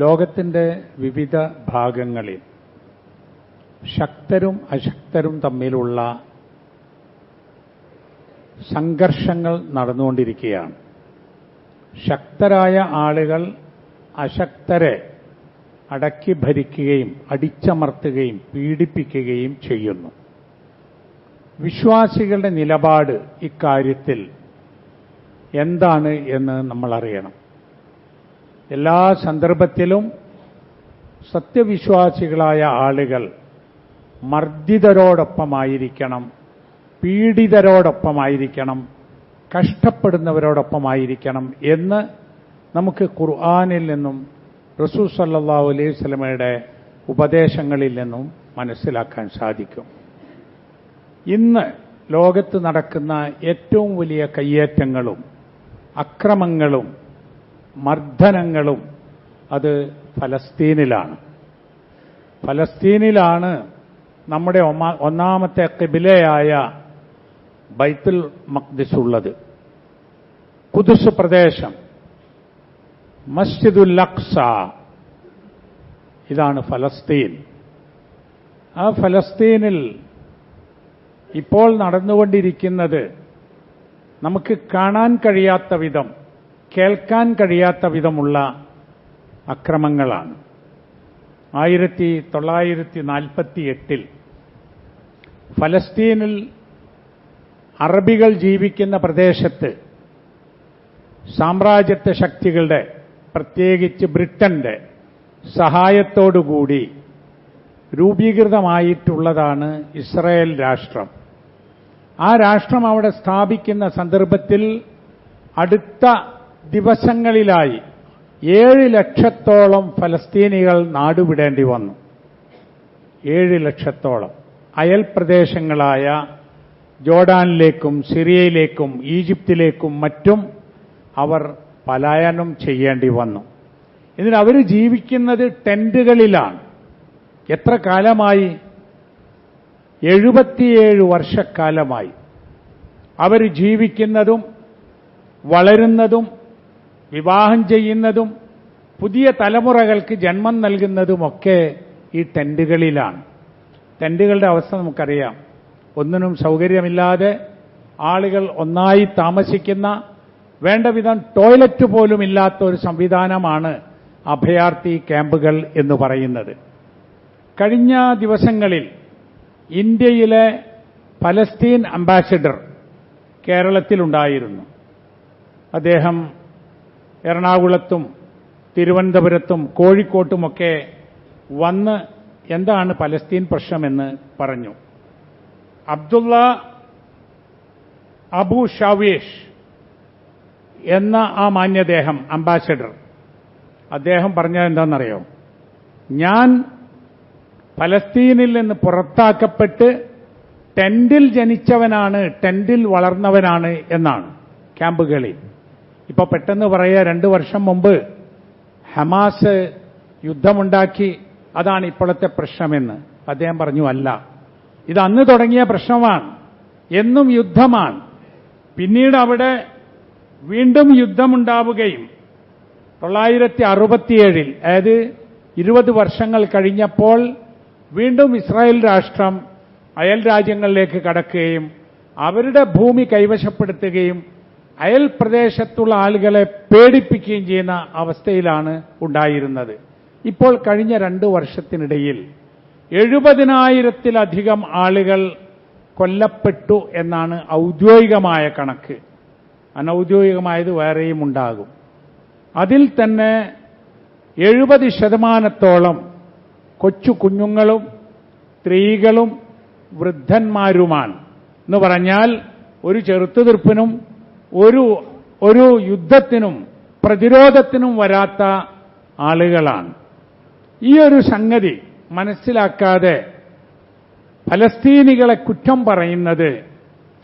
ലോകത്തിന്റെ വിവിധ ഭാഗങ്ങളിൽ ശക്തരും അശക്തരും തമ്മിലുള്ള സംഘർഷങ്ങൾ നടന്നുകൊണ്ടിരിക്കുകയാണ്. ശക്തരായ ആളുകൾ അശക്തരെ അടക്കി ഭരിക്കുകയും അടിച്ചമർത്തുകയും പീഡിപ്പിക്കുകയും ചെയ്യുന്നു. വിശ്വാസികളുടെ നിലപാട് ഇക്കാര്യത്തിൽ എന്താണ് എന്ന് നമ്മൾ അറിയണം എല്ലാ സന്ദർഭത്തിലും സത്യവിശ്വാസികളായ ആളുകൾ മർദ്ദിതരോടൊപ്പമായിരിക്കണം പീഡിതരോടൊപ്പമായിരിക്കണം കഷ്ടപ്പെടുന്നവരോടൊപ്പമായിരിക്കണം എന്ന് നമുക്ക് ഖുർആാനിൽ നിന്നും റസൂ സല്ലാ അലൈഹി സ്വലമയുടെ ഉപദേശങ്ങളിൽ നിന്നും മനസ്സിലാക്കാൻ സാധിക്കും. ഇന്ന് ലോകത്ത് നടക്കുന്ന ഏറ്റവും വലിയ കയ്യേറ്റങ്ങളും അക്രമങ്ങളും മർദ്ദനങ്ങളും അത് ഫലസ്തീനിലാണ്. ഫലസ്തീനിലാണ് നമ്മുടെ ഒന്നാമത്തെ കിബിലയായ ബൈത്തുൽ മക്ദിസ് ഉള്ളത്. കുതുസ് പ്രദേശം മസ്ജിദുൽ അക്സ ഇതാണ് ഫലസ്തീൻ. ആ ഫലസ്തീനിൽ ഇപ്പോൾ നടന്നുകൊണ്ടിരിക്കുന്നത് നമുക്ക് കാണാൻ കഴിയാത്ത വിധം കേൾക്കാൻ കഴിയാത്ത വിധമുള്ള അക്രമങ്ങളാണ്. ആയിരത്തി തൊള്ളായിരത്തി നാൽപ്പത്തി എട്ടിൽ ഫലസ്തീനിൽ അറബികൾ ജീവിക്കുന്ന പ്രദേശത്ത് സാമ്രാജ്യത്വ ശക്തികളുടെ പ്രത്യേകിച്ച് ബ്രിട്ടന്റെ സഹായത്തോടുകൂടി രൂപീകൃതമായിട്ടുള്ളതാണ് ഇസ്രായേൽ രാഷ്ട്രം. ആ രാഷ്ട്രം അവിടെ സ്ഥാപിക്കുന്ന സന്ദർഭത്തിൽ അടുത്ത ദിവസങ്ങളിലായി ഏഴ് ലക്ഷത്തോളം ഫലസ്തീനികൾ നാടുവിടേണ്ടി വന്നു. ഏഴ് ലക്ഷത്തോളം. അയൽ പ്രദേശങ്ങളായ ജോർഡാനിലേക്കും സിറിയയിലേക്കും ഈജിപ്തിലേക്കും മറ്റും അവർ പലായനം ചെയ്യേണ്ടി വന്നു. ഇതിന് അവർ ജീവിക്കുന്നത് ടെന്റുകളിലാണ്. എത്ര കാലമായി? എഴുപത്തിയേഴ് വർഷക്കാലമായി. അവർ ജീവിക്കുന്നതും വളരുന്നതും വിവാഹം ചെയ്യുന്നതും പുതിയ തലമുറകൾക്ക് ജന്മം നൽകുന്നതുമൊക്കെ ഈ ടെന്റുകളിലാണ്. ടെന്റുകളുടെ അവസ്ഥ നമുക്കറിയാം. ഒന്നിനും സൗകര്യമില്ലാതെ ആളുകൾ ഒന്നായി താമസിക്കുന്ന വേണ്ടവിധം ടോയ്ലറ്റ് പോലും ഇല്ലാത്ത ഒരു സംവിധാനമാണ് അഭയാർത്ഥി ക്യാമ്പുകൾ എന്ന് പറയുന്നത്. കഴിഞ്ഞ ദിവസങ്ങളിൽ ഇന്ത്യയിലെ പലസ്തീൻ അംബാസിഡർ കേരളത്തിലുണ്ടായിരുന്നു. അദ്ദേഹം എറണാകുളത്തും തിരുവനന്തപുരത്തും കോഴിക്കോട്ടുമൊക്കെ വന്ന് എന്താണ് പലസ്തീൻ പ്രശ്നമെന്ന് പറഞ്ഞു. അബ്ദുള്ള അബു ഷാവേഷ് എന്ന ആ മാന്യദേഹം അംബാസഡർ. അദ്ദേഹം പറഞ്ഞത് എന്താണെന്നറിയോ? ഞാൻ പലസ്തീനിൽ നിന്ന് പുറത്താക്കപ്പെട്ട് ടെന്റിൽ ജനിച്ചവനാണ് ടെന്റിൽ വളർന്നവനാണ് എന്നാണ് ക്യാമ്പുകളിൽ. ഇപ്പൊ പെട്ടെന്ന് പറയുക രണ്ടു വർഷം മുമ്പ് ഹമാസ് യുദ്ധമുണ്ടാക്കി അതാണ് ഇപ്പോഴത്തെ പ്രശ്നമെന്ന് അദ്ദേഹം പറഞ്ഞു അല്ല. ഇത് അന്ന് തുടങ്ങിയ പ്രശ്നമാണ് എന്നും യുദ്ധമാണ്. പിന്നീട് അവിടെ വീണ്ടും യുദ്ധമുണ്ടാവുകയും തൊള്ളായിരത്തി അറുപത്തിയേഴിൽ അതായത് ഇരുപത് വർഷങ്ങൾ കഴിഞ്ഞപ്പോൾ വീണ്ടും ഇസ്രായേൽ രാഷ്ട്രം അയൽ രാജ്യങ്ങളിലേക്ക് കടക്കുകയും അവരുടെ ഭൂമി കൈവശപ്പെടുത്തുകയും അയൽ പ്രദേശത്തുള്ള ആളുകളെ പേടിപ്പിക്കുകയും ചെയ്യുന്ന അവസ്ഥയിലാണ് ഉണ്ടായിരുന്നത്. ഇപ്പോൾ കഴിഞ്ഞ രണ്ട് വർഷത്തിനിടയിൽ എഴുപതിനായിരത്തിലധികം ആളുകൾ കൊല്ലപ്പെട്ടു എന്നാണ് ഔദ്യോഗികമായ കണക്ക്. അനൌദ്യോഗികമായത് വേറെയും ഉണ്ടാകും. അതിൽ തന്നെ എഴുപത് ശതമാനത്തോളം കൊച്ചു കുഞ്ഞുങ്ങളും സ്ത്രീകളും വൃദ്ധന്മാരുമാണ്. എന്ന് പറഞ്ഞാൽ ഒരു ചെറുത്തുതീർപ്പിനും ഒരു ഒരു യുദ്ധത്തിനും പ്രതിരോധത്തിനും വരാത്ത ആളുകളാണ്. ഈ ഒരു സംഗതി മനസ്സിലാക്കാതെ ഫലസ്തീനികളെ കുറ്റം പറയുന്നത്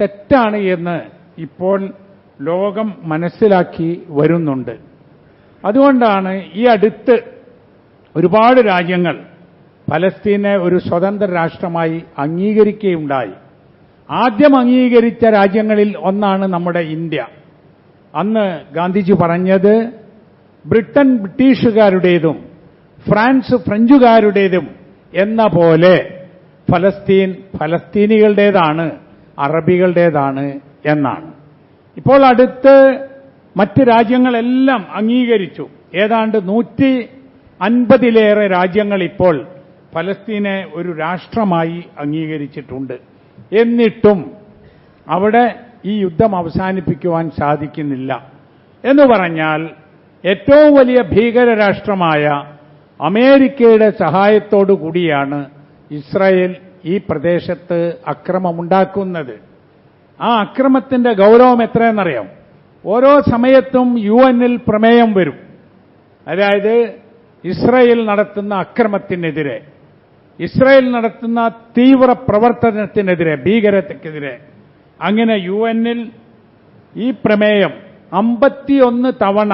തെറ്റാണ് എന്ന് ഇപ്പോൾ ലോകം മനസ്സിലാക്കി വരുന്നുണ്ട്. അതുകൊണ്ടാണ് ഈ അടുത്ത് ഒരുപാട് രാജ്യങ്ങൾ ഫലസ്തീനെ ഒരു സ്വതന്ത്ര രാഷ്ട്രമായി അംഗീകരിക്കുകയുണ്ടായി. ആദ്യം അംഗീകരിച്ച രാജ്യങ്ങളിൽ ഒന്നാണ് നമ്മുടെ ഇന്ത്യ. അന്ന് ഗാന്ധിജി പറഞ്ഞത് ബ്രിട്ടൻ ബ്രിട്ടീഷുകാരുടേതും ഫ്രാൻസ് ഫ്രഞ്ചുകാരുടേതും എന്ന പോലെ ഫലസ്തീൻ ഫലസ്തീനികളുടേതാണ് അറബികളുടേതാണ് എന്നാണ്. ഇപ്പോൾ അടുത്ത് മറ്റ് രാജ്യങ്ങളെല്ലാം അംഗീകരിച്ചു. ഏതാണ്ട് നൂറ്റി അൻപതിലേറെ രാജ്യങ്ങൾ ഇപ്പോൾ ഫലസ്തീനെ ഒരു രാഷ്ട്രമായി അംഗീകരിച്ചിട്ടുണ്ട്. എന്നിട്ടും അവിടെ ഈ യുദ്ധം അവസാനിപ്പിക്കുവാൻ സാധിക്കുന്നില്ല. എന്ന് പറഞ്ഞാൽ ഏറ്റവും വലിയ ഭീകര രാഷ്ട്രമായ അമേരിക്കയുടെ സഹായത്തോടു കൂടിയാണ് ഇസ്രായേൽ ഈ പ്രദേശത്ത് അക്രമമുണ്ടാക്കുന്നത്. ആ അക്രമത്തിന്റെ ഗൗരവം എത്രയെന്നറിയാം? ഓരോ സമയത്തും യു എന്നിൽ പ്രമേയം വരും. അതായത് ഇസ്രയേൽ നടത്തുന്ന അക്രമത്തിനെതിരെ. ഇസ്രായേൽ നടത്തുന്ന തീവ്ര പ്രവർത്തനത്തിനെതിരെ ഭീകരതയ്ക്കെതിരെ അങ്ങനെ യു എന്നിൽ ഈ പ്രമേയം അമ്പത്തിയൊന്ന് തവണ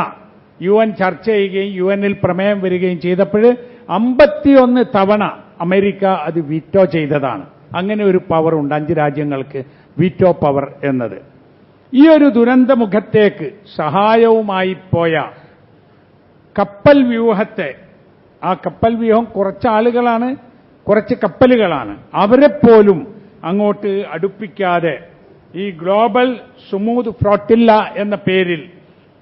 യു എൻ ചർച്ച ചെയ്യുകയും യു എന്നിൽ പ്രമേയം വരികയും ചെയ്തപ്പോൾ അമ്പത്തിയൊന്ന് തവണ അമേരിക്ക അത് വിറ്റോ ചെയ്തതാണ്. അങ്ങനെ ഒരു പവർ ഉണ്ട് അഞ്ച് രാജ്യങ്ങൾക്ക് വിറ്റോ പവർ എന്നത്. ഈ ഒരു ദുരന്തമുഖത്തേക്ക് സഹായവുമായി പോയ കപ്പൽ വ്യൂഹത്തെ ആ കപ്പൽ വ്യൂഹം കുറച്ച് ആളുകളാണ് കുറച്ച് കപ്പലുകളാണ്. അവരെപ്പോലും അങ്ങോട്ട് അടുപ്പിക്കാതെ ഈ ഗ്ലോബൽ സുമൂത് ഫ്ലോട്ടില്ല എന്ന പേരിൽ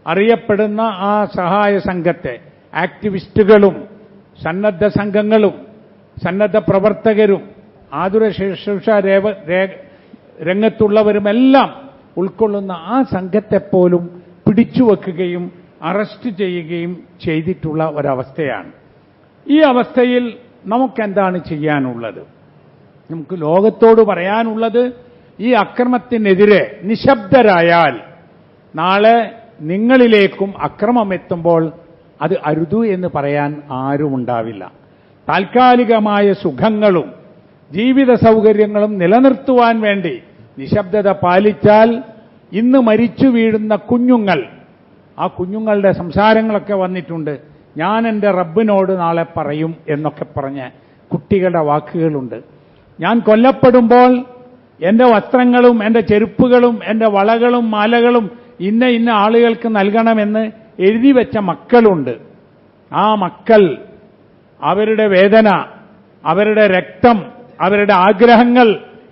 അറിയപ്പെടുന്ന ആ സഹായ സംഘത്തെ ആക്ടിവിസ്റ്റുകളും സന്നദ്ധ സംഘങ്ങളും സന്നദ്ധ പ്രവർത്തകരും ആതുര ശുശ്രൂഷ രംഗത്തുള്ളവരുമെല്ലാം ഉൾക്കൊള്ളുന്ന ആ സംഘത്തെപ്പോലും പിടിച്ചുവെക്കുകയും അറസ്റ്റ് ചെയ്യുകയും ചെയ്തിട്ടുള്ള ഒരവസ്ഥയാണ്. ഈ അവസ്ഥയിൽ നമുക്കെന്താണ് ചെയ്യാനുള്ളത്? നമുക്ക് ലോകത്തോട് പറയാനുള്ളത് ഈ അക്രമത്തിനെതിരെ നിശബ്ദരായാൽ നാളെ നിങ്ങളിലേക്കും അക്രമം എത്തുമ്പോൾ അത് അരുതു എന്ന് പറയാൻ ആരുമുണ്ടാവില്ല താൽക്കാലികമായ സുഖങ്ങളും ജീവിത സൗകര്യങ്ങളും നിലനിർത്തുവാൻ വേണ്ടി നിശബ്ദത പാലിച്ചാൽ ഇന്ന് മരിച്ചു വീഴുന്ന കുഞ്ഞുങ്ങൾ ആ കുഞ്ഞുങ്ങളുടെ സംസാരങ്ങളൊക്കെ വന്നിട്ടുണ്ട്. ഞാൻ എന്റെ റബ്ബിനോട് നാളെ പറയും എന്നൊക്കെ പറഞ്ഞ് കുട്ടികളുടെ വാക്കുകളുണ്ട്. ഞാൻ കൊല്ലപ്പെടുമ്പോൾ എന്റെ വസ്ത്രങ്ങളും എന്റെ ചെരുപ്പുകളും എന്റെ വളകളും മാലകളും ഇന്ന ഇന്ന ആളുകൾക്ക് നൽകണമെന്ന് എഴുതി വെച്ച മക്കളുണ്ട്. ആ മക്കൾ അവരുടെ വേദന അവരുടെ രക്തം അവരുടെ ആഗ്രഹങ്ങൾ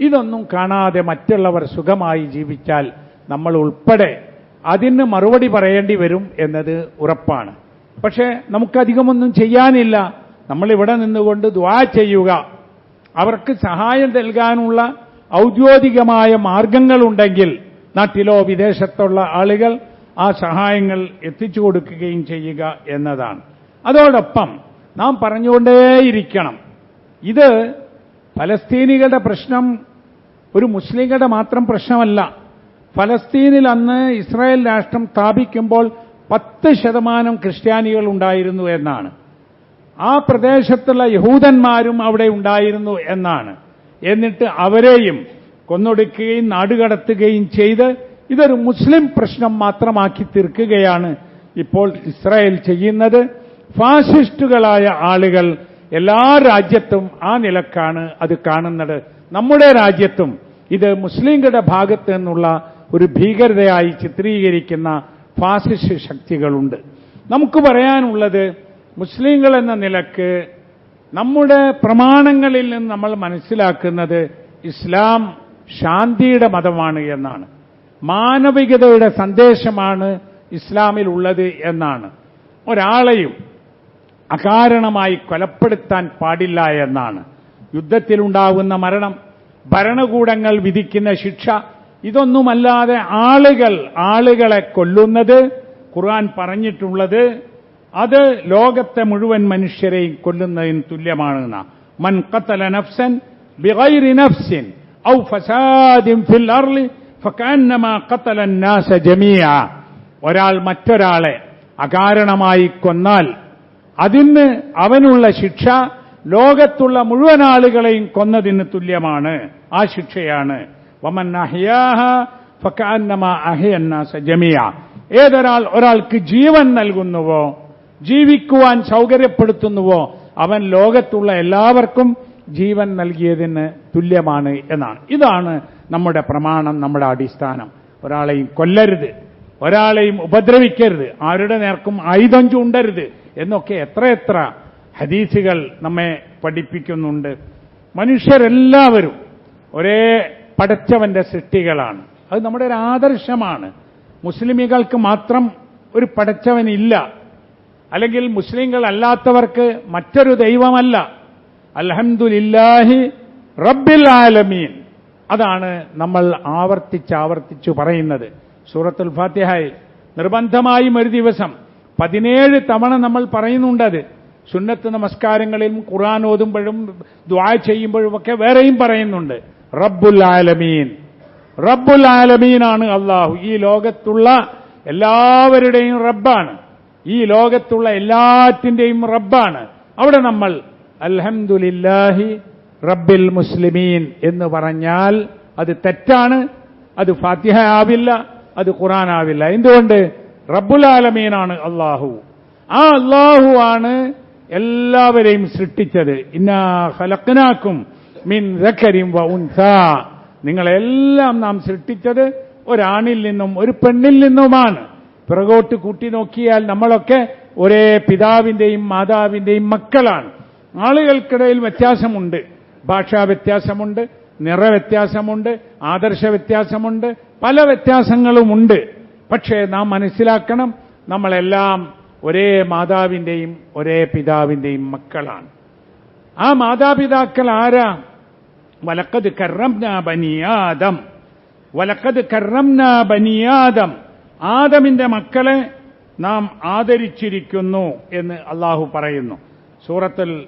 ഇതൊന്നും കാണാതെ മറ്റുള്ളവർ സുഖമായി ജീവിച്ചാൽ നമ്മൾ ഉൾപ്പെടെ അതിന് മറുപടി പറയേണ്ടി വരും എന്നത് ഉറപ്പാണ്. പക്ഷേ നമുക്കധികമൊന്നും ചെയ്യാനില്ല. നമ്മൾ ഇവിടെ നിന്നുകൊണ്ട് ദ്വാ ചെയ്യുക. അവർക്ക് സഹായം നൽകാനുള്ള ഔദ്യോഗികമായ മാർഗങ്ങളുണ്ടെങ്കിൽ നാട്ടിലോ വിദേശത്തുള്ള ആളുകൾ ആ സഹായങ്ങൾ എത്തിച്ചു കൊടുക്കുകയും ചെയ്യുക എന്നതാണ്. അതോടൊപ്പം നാം പറഞ്ഞുകൊണ്ടേയിരിക്കണം. ഇത് ഫലസ്തീനികളുടെ പ്രശ്നം ഒരു മുസ്ലിങ്ങളുടെ മാത്രം പ്രശ്നമല്ല. ഫലസ്തീനിൽ അന്ന് ഇസ്രായേൽ രാഷ്ട്രം സ്ഥാപിക്കുമ്പോൾ പത്ത് ശതമാനം ക്രിസ്ത്യാനികൾ ഉണ്ടായിരുന്നു എന്നാണ്. ആ പ്രദേശത്തുള്ള യഹൂദന്മാരും അവിടെ ഉണ്ടായിരുന്നു എന്നാണ്. എന്നിട്ട് അവരെയും കൊന്നൊടുക്കുകയും നാടുകടത്തുകയും ചെയ്ത് ഇതൊരു മുസ്ലിം പ്രശ്നം മാത്രമാക്കി തീർക്കുകയാണ് ഇപ്പോൾ ഇസ്രായേൽ ചെയ്യുന്നത്. ഫാസിസ്റ്റുകളായ ആളുകൾ എല്ലാ രാജ്യത്തും ആ നിലക്കാണ് അത് കാണുന്നത്. നമ്മുടെ രാജ്യത്തും ഇത് മുസ്ലിങ്ങളുടെ ഭാഗത്ത് നിന്നുള്ള ഒരു ഭീകരതയായി ചിത്രീകരിക്കുന്ന ഫാസിസ്റ്റ് ശക്തികളുണ്ട്. നമുക്ക് പറയാനുള്ളത് മുസ്ലിങ്ങൾ എന്ന നിലയ്ക്ക് നമ്മുടെ പ്രമാണങ്ങളിൽ നിന്ന് നമ്മൾ മനസ്സിലാക്കുന്നത് ഇസ്ലാം ശാന്തിയുടെ മതമാണ് എന്നാണ്. മാനവികതയുടെ സന്ദേശമാണ് ഇസ്ലാമിൽ ഉള്ളത് എന്നാണ്. ഒരാളെയും അകാരണമായി കൊലപ്പെടുത്താൻ പാടില്ല എന്നാണ്. യുദ്ധത്തിലുണ്ടാവുന്ന മരണം ഭരണകൂടങ്ങൾ വിധിക്കുന്ന ശിക്ഷ ഇതൊന്നുമല്ലാതെ ആളുകൾ ആളുകളെ കൊല്ലുന്നത് ഖുർആൻ പറഞ്ഞിട്ടുള്ളത് അത് ലോകത്തെ മുഴുവൻ മനുഷ്യരെയും കൊല്ലുന്നതിന് തുല്യമാണെന്ന. മൻ കത്തല നഫ്സൻ ബിഗൈറി നഫ്സിൻ ഔ ഫസാദിൻ ഫിൽ അർളി ഫകാന്നമാ നാസ ജമീഅ. ഒരാൾ മറ്റൊരാളെ അകാരണമായി കൊന്നാൽ അതിന് അവനുള്ള ശിക്ഷ ലോകത്തുള്ള മുഴുവൻ ആളുകളെയും കൊന്നതിന് തുല്യമാണ്. ആ ശിക്ഷയാണ് വമൻ അഹിയാഹ ഫക്കാന്നമ അഹ്യന്നാസ ജമിയ ഏതൊരാൾ ഒരാൾക്ക് ജീവൻ നൽകുന്നുവോ ജീവിക്കുവാൻ സൗകര്യപ്പെടുത്തുന്നുവോ അവൻ ലോകത്തുള്ള എല്ലാവർക്കും ജീവൻ നൽകിയതിന് തുല്യമാണ് എന്നാണ്. ഇതാണ് നമ്മുടെ പ്രമാണം നമ്മുടെ അടിസ്ഥാനം. ഒരാളെയും കൊല്ലരുത്. ഒരാളെയും ഉപദ്രവിക്കരുത്. ആരുടെ നേർക്കും ആയുധം ചൂണ്ടരുത് എന്നൊക്കെ എത്രയെത്ര ഹദീസുകൾ നമ്മെ പഠിപ്പിക്കുന്നുണ്ട്. മനുഷ്യരെല്ലാവരും ഒരേ പടച്ചവന്റെ സൃഷ്ടികളാണ്. അത് നമ്മുടെ ഒരു ആദർശമാണ്. മുസ്ലിമികൾക്ക് മാത്രം ഒരു പടച്ചവനില്ല അല്ലെങ്കിൽ മുസ്ലിങ്ങൾ അല്ലാത്തവർക്ക് മറ്റൊരു ദൈവമല്ല. അൽഹംദുലില്ലാഹി റബ്ബിൽ ആലമീൻ. അതാണ് നമ്മൾ ആവർത്തിച്ച് ആവർത്തിച്ചു പറയുന്നത്. സൂറത്തുൽ ഫാത്തിഹായിൽ നിർബന്ധമായും ഒരു ദിവസം പതിനേഴ് തവണ നമ്മൾ പറയുന്നുണ്ടത് സുന്നത്ത് നമസ്കാരങ്ങളിലും ഖുർആൻ ഓതുമ്പോഴും ദ്വാ ചെയ്യുമ്പോഴും ഒക്കെ വേറെയും പറയുന്നുണ്ട്. റബ്ബുൽ ആലമീൻ. റബ്ബുൽ ആലമീനാണ് അള്ളാഹു ഈ ലോകത്തുള്ള എല്ലാവരുടെയും റബ്ബാണ്. ഈ ലോകത്തുള്ള എല്ലാറ്റിന്റെയും റബ്ബാണ്. അവിടെ നമ്മൾ അൽഹംദുലില്ലാഹി റബ്ബിൽ മുസ്ലിമീൻ എന്ന് പറഞ്ഞാൽ അത് തെറ്റാണ്. അത് ഫാത്തിഹ ആവില്ല അത് ഖുറാൻ ആവില്ല. എന്തുകൊണ്ട്? റബ്ബുൽ ആലമീനാണ് അള്ളാഹു ആ അള്ളാഹു ആണ് എല്ലാവരെയും സൃഷ്ടിച്ചത്. ഇന്നാ ഖലഖനാക്കും. മിൻ ദക്കരിം വ ഉൻസ. നിങ്ങളെല്ലാം നാം സൃഷ്ടിച്ചത് ഒരാണിൽ നിന്നും ഒരു പെണ്ണിൽ നിന്നുമാണ്. പിറകോട്ട് കൂട്ടി നോക്കിയാൽ നമ്മളൊക്കെ ഒരേ പിതാവിന്റെയും മാതാവിന്റെയും മക്കളാണ്. ആളുകൾക്കിടയിൽ വ്യത്യാസമുണ്ട്. ഭാഷാ വ്യത്യാസമുണ്ട് നിറവ്യത്യാസമുണ്ട് ആദർശ വ്യത്യാസമുണ്ട് പല വ്യത്യാസങ്ങളുമുണ്ട്. പക്ഷേ നാം മനസ്സിലാക്കണം നമ്മളെല്ലാം ഒരേ മാതാവിന്റെയും ഒരേ പിതാവിന്റെയും മക്കളാണ്. ആ മാതാപിതാക്കൾ ആരാ? വലക്കത് കറംന ബനിയാദം വലക്കത് കറംന ബനിയാദം ആദമിന്റെ മക്കളെ നാം ആദരിച്ചിരിക്കുന്നു എന്ന് അള്ളാഹു പറയുന്നു. സൂറത്തിൽ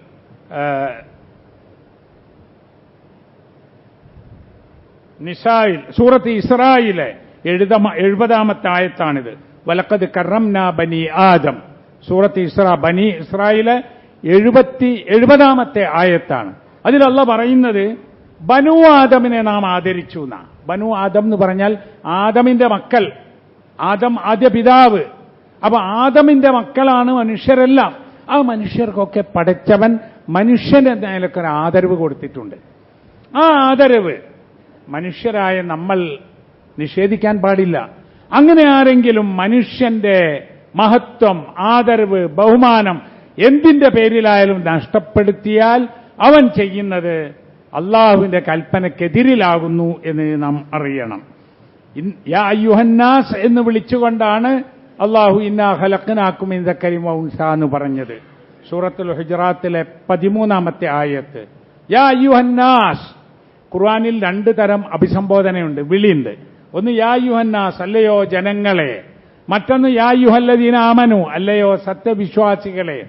നിസായിൽ സൂറത്ത് ഇസ്രായിലെ എഴുതമ എഴുപതാമത്തെ ആയത്താണിത്. വലക്കത് കറംന ബനി ആദം. സൂറത്ത് ഇസ്ര ബനി ഇസ്രായിലെ എഴുപത്തി എഴുപതാമത്തെ ആയത്താണ്. അതിലല്ല പറയുന്നത് ബനു ആദമിനെ നാം ആദരിച്ചു എന്നാ. ബനു ആദം എന്ന് പറഞ്ഞാൽ ആദമിന്റെ മക്കൾ ആദം ആദ്യ പിതാവ്. അപ്പൊ ആദമിന്റെ മക്കളാണ് മനുഷ്യരെല്ലാം. ആ മനുഷ്യർക്കൊക്കെ പടച്ചവൻ മനുഷ്യന്റെ നിലയ്ക്ക് ഒരു ആദരവ് കൊടുത്തിട്ടുണ്ട്. ആ ആദരവ് മനുഷ്യരായ നമ്മൾ നിഷേധിക്കാൻ പാടില്ല. അങ്ങനെ ആരെങ്കിലും മനുഷ്യന്റെ മഹത്വം ആദരവ് ബഹുമാനം എന്തിന്റെ പേരിലായാലും നഷ്ടപ്പെടുത്തിയാൽ അവൻ ചെയ്യുന്നത് അള്ളാഹുവിന്റെ കൽപ്പനക്കെതിരിലാകുന്നു എന്ന് നാം അറിയണം. യാ എന്ന് വിളിച്ചുകൊണ്ടാണ് അള്ളാഹു ഇന്നാ ഹലക്കനാക്കും ഇന്ദക്കരിമ ഉൻസ എന്ന് പറഞ്ഞത്. സൂറത്തുൽ ഹുജറാത്തിലെ പതിമൂന്നാമത്തെ ആയത്ത്. യാ യുഹന്നാസ് ഖുർആാനിൽ രണ്ട് തരം അഭിസംബോധനയുണ്ട് വിളിയുണ്ട്. ഒന്ന് യാ യുഹന്നാസ് അല്ലയോ ജനങ്ങളെ. മറ്റൊന്ന് യാ യുഹല്ലദീനാമനു അല്ലയോ സത്യവിശ്വാസികളെ.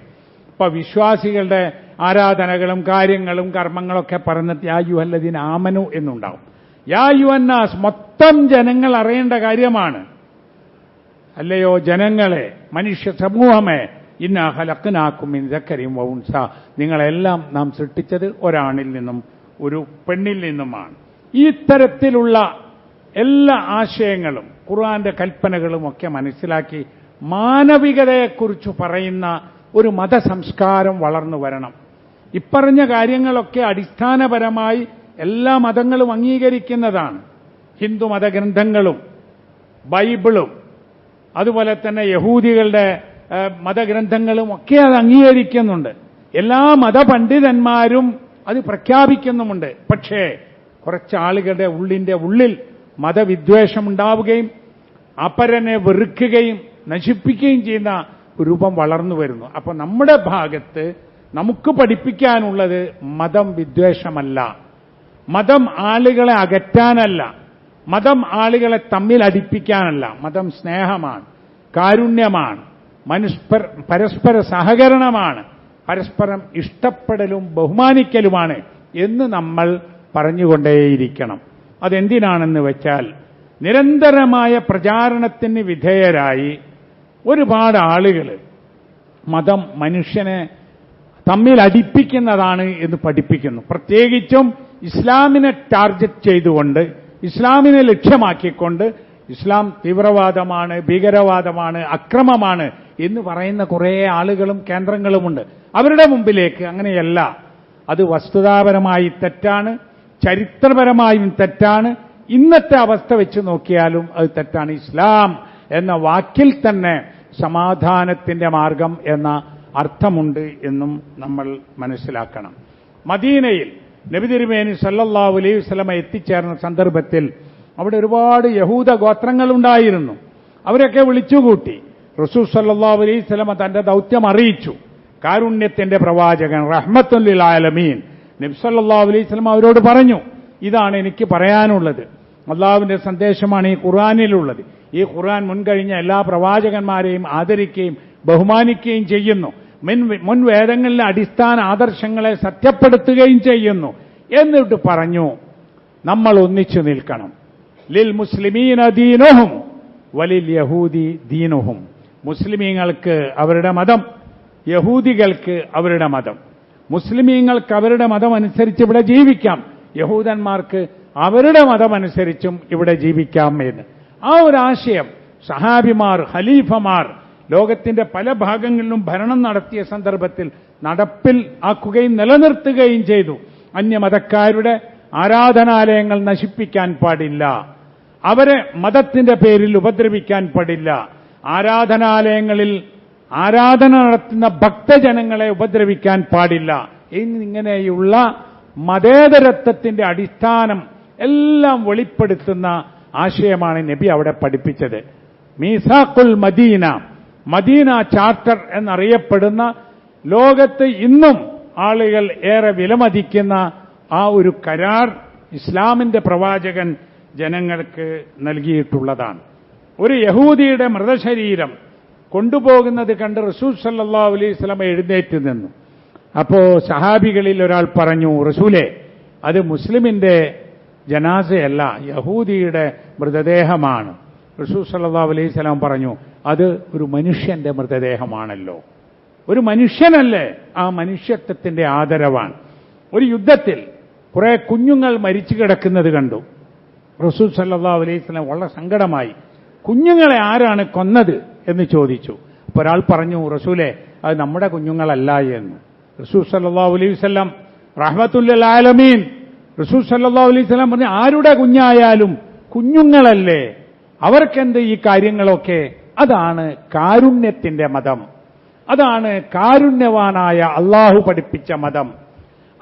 ഇപ്പൊ വിശ്വാസികളുടെ ആരാധനകളും കാര്യങ്ങളും കർമ്മങ്ങളൊക്കെ പറഞ്ഞിട്ട് യാ അല്ലതിന് ആമനു എന്നുണ്ടാവും. യാ അന്നാസ് മൊത്തം ജനങ്ങൾ അറിയേണ്ട കാര്യമാണ്. അല്ലയോ ജനങ്ങളെ മനുഷ്യ സമൂഹമേ ഇന്ന ഹലക്കനാക്കും ഇൻസക്കരിയും വൗൻസ നിങ്ങളെല്ലാം നാം സൃഷ്ടിച്ചത് ഒരാണിൽ നിന്നും ഒരു പെണ്ണിൽ നിന്നുമാണ്. ഈ തരത്തിലുള്ള എല്ലാ ആശയങ്ങളും ഖുർആന്റെ കൽപ്പനകളും ഒക്കെ മനസ്സിലാക്കി മാനവികതയെക്കുറിച്ച് പറയുന്ന ഒരു മതസംസ്കാരം വളർന്നു വരണം. ഇപ്പറഞ്ഞ കാര്യങ്ങളൊക്കെ അടിസ്ഥാനപരമായി എല്ലാ മതങ്ങളും അംഗീകരിക്കുന്നതാണ്. ഹിന്ദു മതഗ്രന്ഥങ്ങളും ബൈബിളും അതുപോലെ തന്നെ യഹൂദികളുടെ മതഗ്രന്ഥങ്ങളും ഒക്കെ അത് അംഗീകരിക്കുന്നുണ്ട്. എല്ലാ മതപണ്ഡിതന്മാരും അത് പ്രഖ്യാപിക്കുന്നുമുണ്ട്. പക്ഷേ കുറച്ച് ആളുകളുടെ ഉള്ളിന്റെ ഉള്ളിൽ മതവിദ്വേഷം ഉണ്ടാവുകയും അപരനെ വെറുക്കുകയും നശിപ്പിക്കുകയും ചെയ്യുന്ന രൂപം വളർന്നു വരുന്നു. അപ്പൊ നമ്മുടെ ഭാഗത്ത് നമുക്ക് പഠിപ്പിക്കാനുള്ളത് മതം വിദ്വേഷമല്ല. മതം ആളുകളെ അകറ്റാനല്ല. മതം ആളുകളെ തമ്മിൽ അടിപ്പിക്കാനല്ല. മതം സ്നേഹമാണ് കാരുണ്യമാണ് മനുഷ്പര പരസ്പര സഹകരണമാണ് പരസ്പരം ഇഷ്ടപ്പെടലും ബഹുമാനിക്കലുമാണ് എന്ന് നമ്മൾ പറഞ്ഞുകൊണ്ടേയിരിക്കണം. അതെന്തിനാണെന്ന് വെച്ചാൽ നിരന്തരമായ പ്രചാരണത്തിന് വിധേയരായി ഒരുപാട് ആളുകൾ മതം മനുഷ്യനെ തമ്മിൽ അടിപ്പിക്കുന്നതാണ് എന്ന് പഠിപ്പിക്കുന്നു. പ്രത്യേകിച്ചും ഇസ്ലാമിനെ ടാർഗറ്റ് ചെയ്തുകൊണ്ട് ഇസ്ലാമിനെ ലക്ഷ്യമാക്കിക്കൊണ്ട് ഇസ്ലാം തീവ്രവാദമാണ് ഭീകരവാദമാണ് അക്രമമാണ് എന്ന് പറയുന്ന കുറേ ആളുകളും കേന്ദ്രങ്ങളുമുണ്ട്. അവരുടെ മുമ്പിലേക്ക് അങ്ങനെയല്ല. അത് വസ്തുതാപരമായി തെറ്റാണ് ചരിത്രപരമായും തെറ്റാണ്. ഇന്നത്തെ അവസ്ഥ വെച്ച് നോക്കിയാലും അത് തെറ്റാണ്. ഇസ്ലാം എന്ന വാക്കിൽ തന്നെ സമാധാനത്തിന്റെ മാർഗം എന്ന അർത്ഥമുണ്ട് എന്നും നമ്മൾ മനസ്സിലാക്കണം. മദീനയിൽ നബി തിരുമേനി സല്ലല്ലാഹു അലൈഹി വസല്ലമ എത്തിച്ചേർന്ന സന്ദർഭത്തിൽ അവിടെ ഒരുപാട് യഹൂദ ഗോത്രങ്ങളുണ്ടായിരുന്നു. അവരൊക്കെ വിളിച്ചുകൂട്ടി. റസൂൽ സല്ലല്ലാഹു അലൈഹി വസല്ലമ തന്റെ ദൗത്യം അറിയിച്ചു. കാരുണ്യത്തിന്റെ പ്രവാചകൻ റഹ്മത്തുല്ലിൽ ആലമീൻ. നബി സല്ലല്ലാഹു അലൈഹി വസല്ലമ അവരോട് പറഞ്ഞു ഇതാണ് എനിക്ക് പറയാനുള്ളത്. അള്ളാഹുവിന്റെ സന്ദേശമാണ് ഈ ഖുർആാനിലുള്ളത്. ഈ ഖുർആൻ മുൻകഴിഞ്ഞ എല്ലാ പ്രവാചകന്മാരെയും ആദരിക്കുകയും ബഹുമാനിക്കുകയും ചെയ്യുന്നു. മുൻ വേദങ്ങളിലെ അടിസ്ഥാന ആദർശങ്ങളെ സത്യപ്പെടുത്തുകയും ചെയ്യുന്നു. എന്നിട്ട് പറഞ്ഞു നമ്മൾ ഒന്നിച്ചു നിൽക്കണം. ലിൽ മുസ്ലിമീന ദീനുഹും വലിൽ യഹൂദി ദീനുഹും. മുസ്ലിമീങ്ങൾക്ക് അവരുടെ മതം യഹൂദികൾക്ക് അവരുടെ മതം. മുസ്ലിമീങ്ങൾക്ക് അവരുടെ മതം അനുസരിച്ച് ഇവിടെ ജീവിക്കാം. യഹൂദന്മാർക്ക് അവരുടെ മതമനുസരിച്ചും ഇവിടെ ജീവിക്കാം എന്ന്. ആ ഒരു ആശയം സഹാബിമാർ ഖലീഫമാർ ലോകത്തിന്റെ പല ഭാഗങ്ങളിലും ഭരണം നടത്തിയ സന്ദർഭത്തിൽ നടപ്പിൽ ആക്കുകയും നിലനിർത്തുകയും ചെയ്തു. അന്യമതക്കാരുടെ ആരാധനാലയങ്ങൾ നശിപ്പിക്കാൻ പാടില്ല. അവരെ മതത്തിന്റെ പേരിൽ ഉപദ്രവിക്കാൻ പാടില്ല. ആരാധനാലയങ്ങളിൽ ആരാധന നടത്തുന്ന ഭക്തജനങ്ങളെ ഉപദ്രവിക്കാൻ പാടില്ല. എന്നിങ്ങനെയുള്ള മതേതരത്വത്തിന്റെ അടിസ്ഥാനം എല്ലാം വെളിപ്പെടുത്തുന്ന ആശയമാണ് നബി അവിടെ പഠിപ്പിച്ചത്. മീസാഖുൽ മദീന. മദീന ചാർട്ടർ എന്നറിയപ്പെടുന്ന ലോകത്ത് ഇന്നും ആളുകൾ ഏറെ വിലമതിക്കുന്ന ആ ഒരു കരാർ ഇസ്ലാമിന്റെ പ്രവാചകൻ ജനങ്ങൾക്ക് നൽകിയിട്ടുള്ളതാണ്. ഒരു യഹൂദിയുടെ മൃതശരീരം കൊണ്ടുപോകുന്നത് കണ്ട് റസൂൽ സല്ലാ അലൈഹി സ്വലമ എഴുന്നേറ്റ് നിന്നു. അപ്പോ സഹാബികളിൽ ഒരാൾ പറഞ്ഞു റസൂലെ അത് മുസ്ലിമിന്റെ ജനാസയല്ല യഹൂദിയുടെ മൃതദേഹമാണ്. റസൂൽ സല്ലാ അലൈഹി സ്വലാം പറഞ്ഞു അത് ഒരു മനുഷ്യന്റെ മൃതദേഹമാണല്ലോ. ഒരു മനുഷ്യനല്ലേ ആ മനുഷ്യത്വത്തിന്റെ ആദരവാണ്. ഒരു യുദ്ധത്തിൽ കുറെ കുഞ്ഞുങ്ങൾ മരിച്ചു കിടക്കുന്നത് കണ്ടു. റസൂൽ സല്ലാ അലൈഹി സ്വലാം വളരെ സങ്കടമായി കുഞ്ഞുങ്ങളെ ആരാണ് കൊന്നത്? എന്ന് ചോദിച്ചു. അപ്പോൾ ഒരാൾ പറഞ്ഞു റസൂലെ അത് നമ്മുടെ കുഞ്ഞുങ്ങളല്ല എന്ന്. റസൂൽ സല്ലാ അലൈഹി വല്ലം റഹ്മത്തുല്ലാലമീൻ റസൂൽ സല്ലാ അലൈഹി സ്വലാം പറഞ്ഞു ആരുടെ കുഞ്ഞായാലും കുഞ്ഞുങ്ങളല്ലേ? അവർക്കെന്ത് ഈ കാര്യങ്ങളൊക്കെ? അതാണ് കാരുണ്യത്തിന്റെ മതം. അതാണ് കാരുണ്യവാനായ അള്ളാഹു പഠിപ്പിച്ച മതം.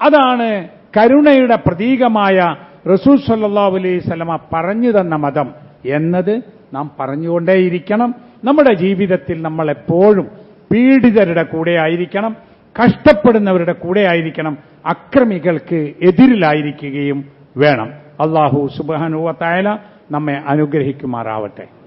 അതാണ് കരുണയുടെ പ്രതീകമായ റസൂൽ സല്ലാ അലൈഹി സ്വലമ പറഞ്ഞു തന്ന മതം എന്നത് നാം പറഞ്ഞുകൊണ്ടേയിരിക്കണം. നമ്മുടെ ജീവിതത്തിൽ നമ്മൾ എപ്പോഴും പീഡിതരുടെ കൂടെ ആയിരിക്കണം കഷ്ടപ്പെടുന്നവരുടെ കൂടെ ആയിരിക്കണം അക്രമികൾക്ക് എതിരിലായിരിക്കുകയും വേണം. അള്ളാഹു സുബാനുവത്തായ നമ്മെ അനുഗ്രഹിക്കുമാറാവട്ടെ.